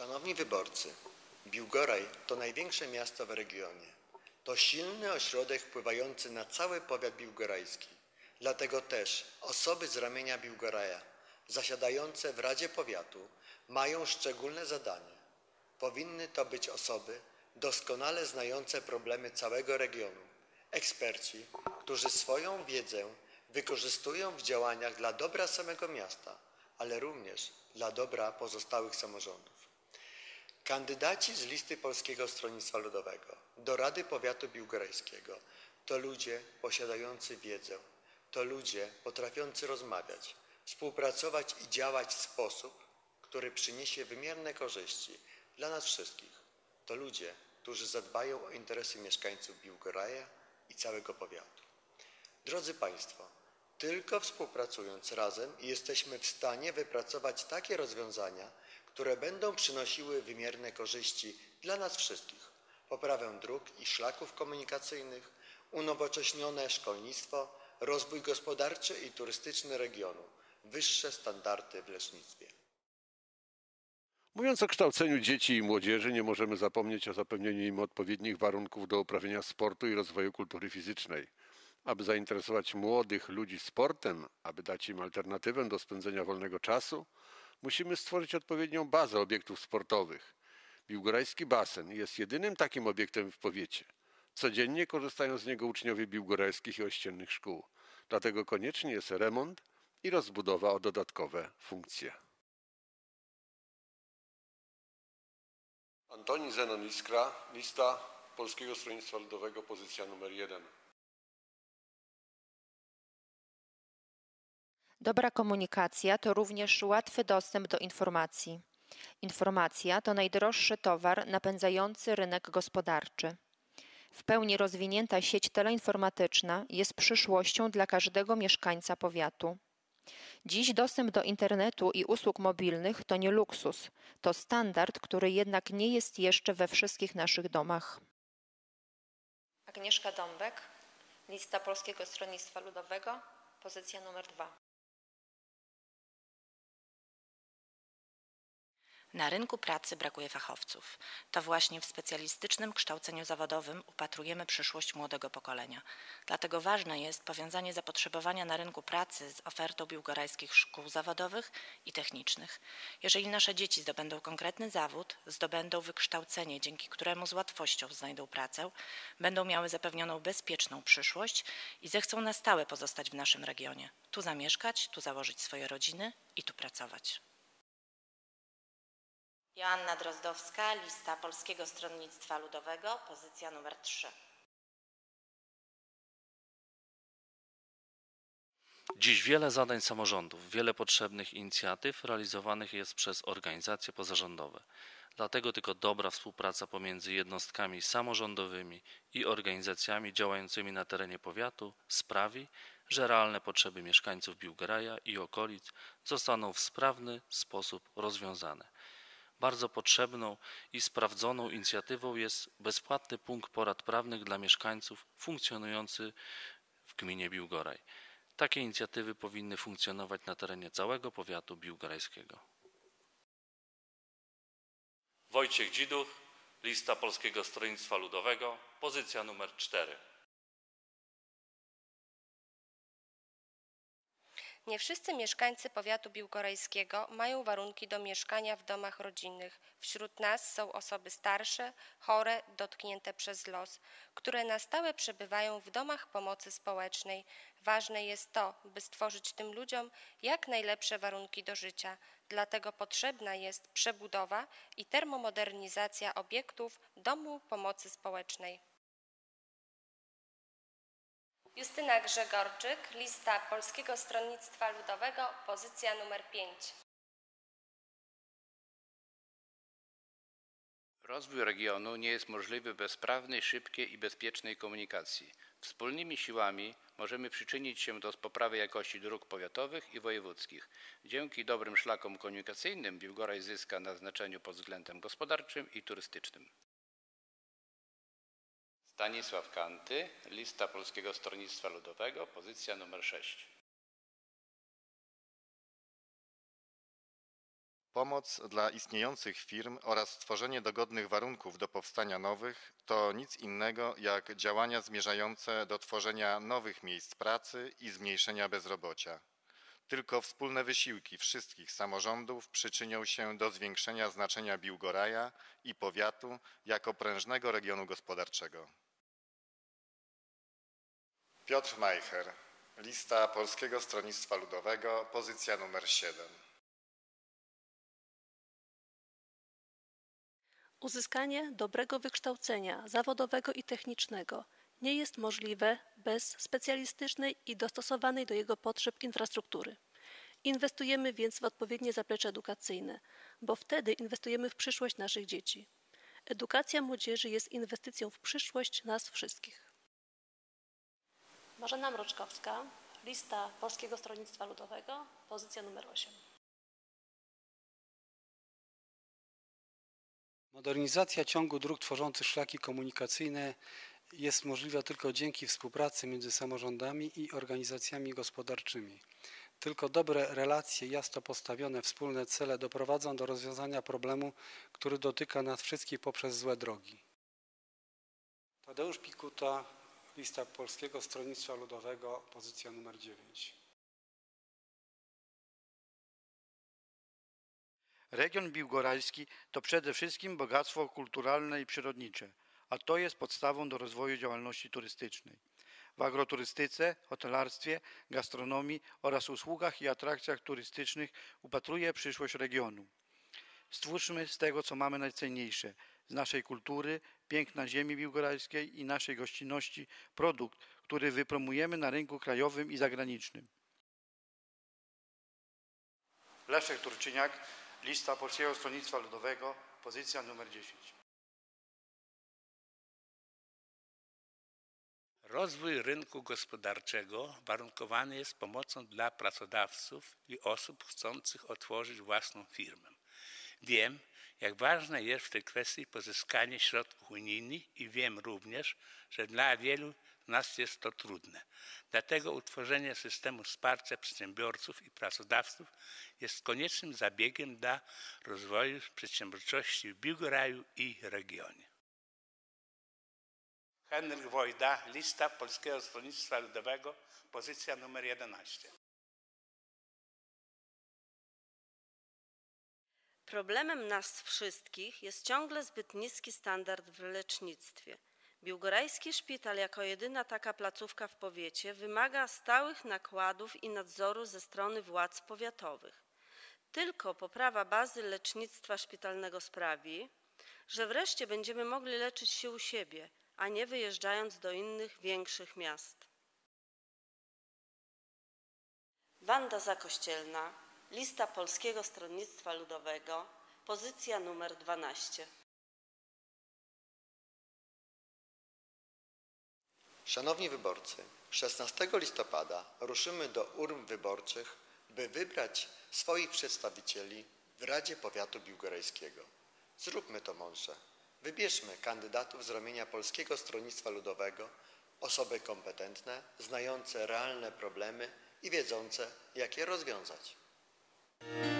Szanowni wyborcy, Biłgoraj to największe miasto w regionie. To silny ośrodek wpływający na cały powiat biłgorajski. Dlatego też osoby z ramienia Biłgoraja zasiadające w Radzie Powiatu mają szczególne zadanie. Powinny to być osoby doskonale znające problemy całego regionu, eksperci, którzy swoją wiedzę wykorzystują w działaniach dla dobra samego miasta, ale również dla dobra pozostałych samorządów. Kandydaci z listy Polskiego Stronnictwa Ludowego do Rady Powiatu Biłgorajskiego to ludzie posiadający wiedzę, to ludzie potrafiący rozmawiać, współpracować i działać w sposób, który przyniesie wymierne korzyści dla nas wszystkich. To ludzie, którzy zadbają o interesy mieszkańców Biłgoraja i całego powiatu. Drodzy Państwo, tylko współpracując razem jesteśmy w stanie wypracować takie rozwiązania, które będą przynosiły wymierne korzyści dla nas wszystkich. Poprawę dróg i szlaków komunikacyjnych, unowocześnione szkolnictwo, rozwój gospodarczy i turystyczny regionu, wyższe standardy w leśnictwie. Mówiąc o kształceniu dzieci i młodzieży, nie możemy zapomnieć o zapewnieniu im odpowiednich warunków do uprawiania sportu i rozwoju kultury fizycznej. Aby zainteresować młodych ludzi sportem, aby dać im alternatywę do spędzenia wolnego czasu, musimy stworzyć odpowiednią bazę obiektów sportowych. Biłgorajski basen jest jedynym takim obiektem w powiecie. Codziennie korzystają z niego uczniowie biłgorajskich i ościennych szkół. Dlatego konieczny jest remont i rozbudowa o dodatkowe funkcje. Antoni Zenon Iskra, lista Polskiego Stronnictwa Ludowego, pozycja numer jeden. Dobra komunikacja to również łatwy dostęp do informacji. Informacja to najdroższy towar napędzający rynek gospodarczy. W pełni rozwinięta sieć teleinformatyczna jest przyszłością dla każdego mieszkańca powiatu. Dziś dostęp do internetu i usług mobilnych to nie luksus, to standard, który jednak nie jest jeszcze we wszystkich naszych domach. Agnieszka Dąbek, lista Polskiego Stronnictwa Ludowego, pozycja numer dwa. Na rynku pracy brakuje fachowców. To właśnie w specjalistycznym kształceniu zawodowym upatrujemy przyszłość młodego pokolenia. Dlatego ważne jest powiązanie zapotrzebowania na rynku pracy z ofertą biłgorajskich szkół zawodowych i technicznych. Jeżeli nasze dzieci zdobędą konkretny zawód, zdobędą wykształcenie, dzięki któremu z łatwością znajdą pracę, będą miały zapewnioną bezpieczną przyszłość i zechcą na stałe pozostać w naszym regionie. Tu zamieszkać, tu założyć swoje rodziny i tu pracować. Joanna Drozdowska, lista Polskiego Stronnictwa Ludowego, pozycja numer 3. Dziś wiele zadań samorządów, wiele potrzebnych inicjatyw realizowanych jest przez organizacje pozarządowe. Dlatego tylko dobra współpraca pomiędzy jednostkami samorządowymi i organizacjami działającymi na terenie powiatu sprawi, że realne potrzeby mieszkańców Biłgoraja i okolic zostaną w sprawny sposób rozwiązane. Bardzo potrzebną i sprawdzoną inicjatywą jest bezpłatny punkt porad prawnych dla mieszkańców funkcjonujący w gminie Biłgoraj. Takie inicjatywy powinny funkcjonować na terenie całego powiatu biłgorajskiego. Wojciech Dziduch, lista Polskiego Stronnictwa Ludowego, pozycja numer 4. Nie wszyscy mieszkańcy powiatu biłgorajskiego mają warunki do mieszkania w domach rodzinnych. Wśród nas są osoby starsze, chore, dotknięte przez los, które na stałe przebywają w domach pomocy społecznej. Ważne jest to, by stworzyć tym ludziom jak najlepsze warunki do życia. Dlatego potrzebna jest przebudowa i termomodernizacja obiektów domu pomocy społecznej. Justyna Grzegorczyk, lista Polskiego Stronnictwa Ludowego, pozycja numer 5. Rozwój regionu nie jest możliwy bez sprawnej, szybkiej i bezpiecznej komunikacji. Wspólnymi siłami możemy przyczynić się do poprawy jakości dróg powiatowych i wojewódzkich. Dzięki dobrym szlakom komunikacyjnym Biłgoraj zyska na znaczeniu pod względem gospodarczym i turystycznym. Stanisław Kanty, lista Polskiego Stronnictwa Ludowego, pozycja numer 6. Pomoc dla istniejących firm oraz stworzenie dogodnych warunków do powstania nowych to nic innego jak działania zmierzające do tworzenia nowych miejsc pracy i zmniejszenia bezrobocia. Tylko wspólne wysiłki wszystkich samorządów przyczynią się do zwiększenia znaczenia Biłgoraja i powiatu jako prężnego regionu gospodarczego. Piotr Majcher, lista Polskiego Stronnictwa Ludowego, pozycja numer 7. Uzyskanie dobrego wykształcenia zawodowego i technicznego nie jest możliwe bez specjalistycznej i dostosowanej do jego potrzeb infrastruktury. Inwestujemy więc w odpowiednie zaplecze edukacyjne, bo wtedy inwestujemy w przyszłość naszych dzieci. Edukacja młodzieży jest inwestycją w przyszłość nas wszystkich. Marzena Mroczkowska, lista Polskiego Stronnictwa Ludowego, pozycja numer 8. Modernizacja ciągu dróg tworzących szlaki komunikacyjne jest możliwa tylko dzięki współpracy między samorządami i organizacjami gospodarczymi. Tylko dobre relacje, jasno postawione wspólne cele doprowadzą do rozwiązania problemu, który dotyka nas wszystkich poprzez złe drogi. Tadeusz Pikuta, lista Polskiego Stronnictwa Ludowego, pozycja numer 9. Region biłgorajski to przede wszystkim bogactwo kulturalne i przyrodnicze, a to jest podstawą do rozwoju działalności turystycznej. W agroturystyce, hotelarstwie, gastronomii oraz usługach i atrakcjach turystycznych upatruje przyszłość regionu. Stwórzmy z tego, co mamy najcenniejsze, z naszej kultury, piękna ziemi biłgorajskiej i naszej gościnności produkt, który wypromujemy na rynku krajowym i zagranicznym. Leszek Turczyniak, lista Polskiego Stronnictwa Ludowego, pozycja numer 10. Rozwój rynku gospodarczego warunkowany jest pomocą dla pracodawców i osób chcących otworzyć własną firmę. Wiem, jak ważne jest w tej kwestii pozyskanie środków unijnych i wiem również, że dla wielu nas jest to trudne. Dlatego utworzenie systemu wsparcia przedsiębiorców i pracodawców jest koniecznym zabiegiem dla rozwoju przedsiębiorczości w Biłgoraju i regionie. Henryk Wojda, lista Polskiego Stronnictwa Ludowego, pozycja numer 11. Problemem nas wszystkich jest ciągle zbyt niski standard w lecznictwie. Biłgorajski szpital jako jedyna taka placówka w powiecie wymaga stałych nakładów i nadzoru ze strony władz powiatowych. Tylko poprawa bazy lecznictwa szpitalnego sprawi, że wreszcie będziemy mogli leczyć się u siebie, a nie wyjeżdżając do innych większych miast. Wanda Zakościelna, lista Polskiego Stronnictwa Ludowego, pozycja numer 12. Szanowni wyborcy, 16 listopada ruszymy do urn wyborczych, by wybrać swoich przedstawicieli w Radzie Powiatu Biłgorajskiego. Zróbmy to mądrze. Wybierzmy kandydatów z ramienia Polskiego Stronnictwa Ludowego, osoby kompetentne, znające realne problemy i wiedzące, jak je rozwiązać. Thank you.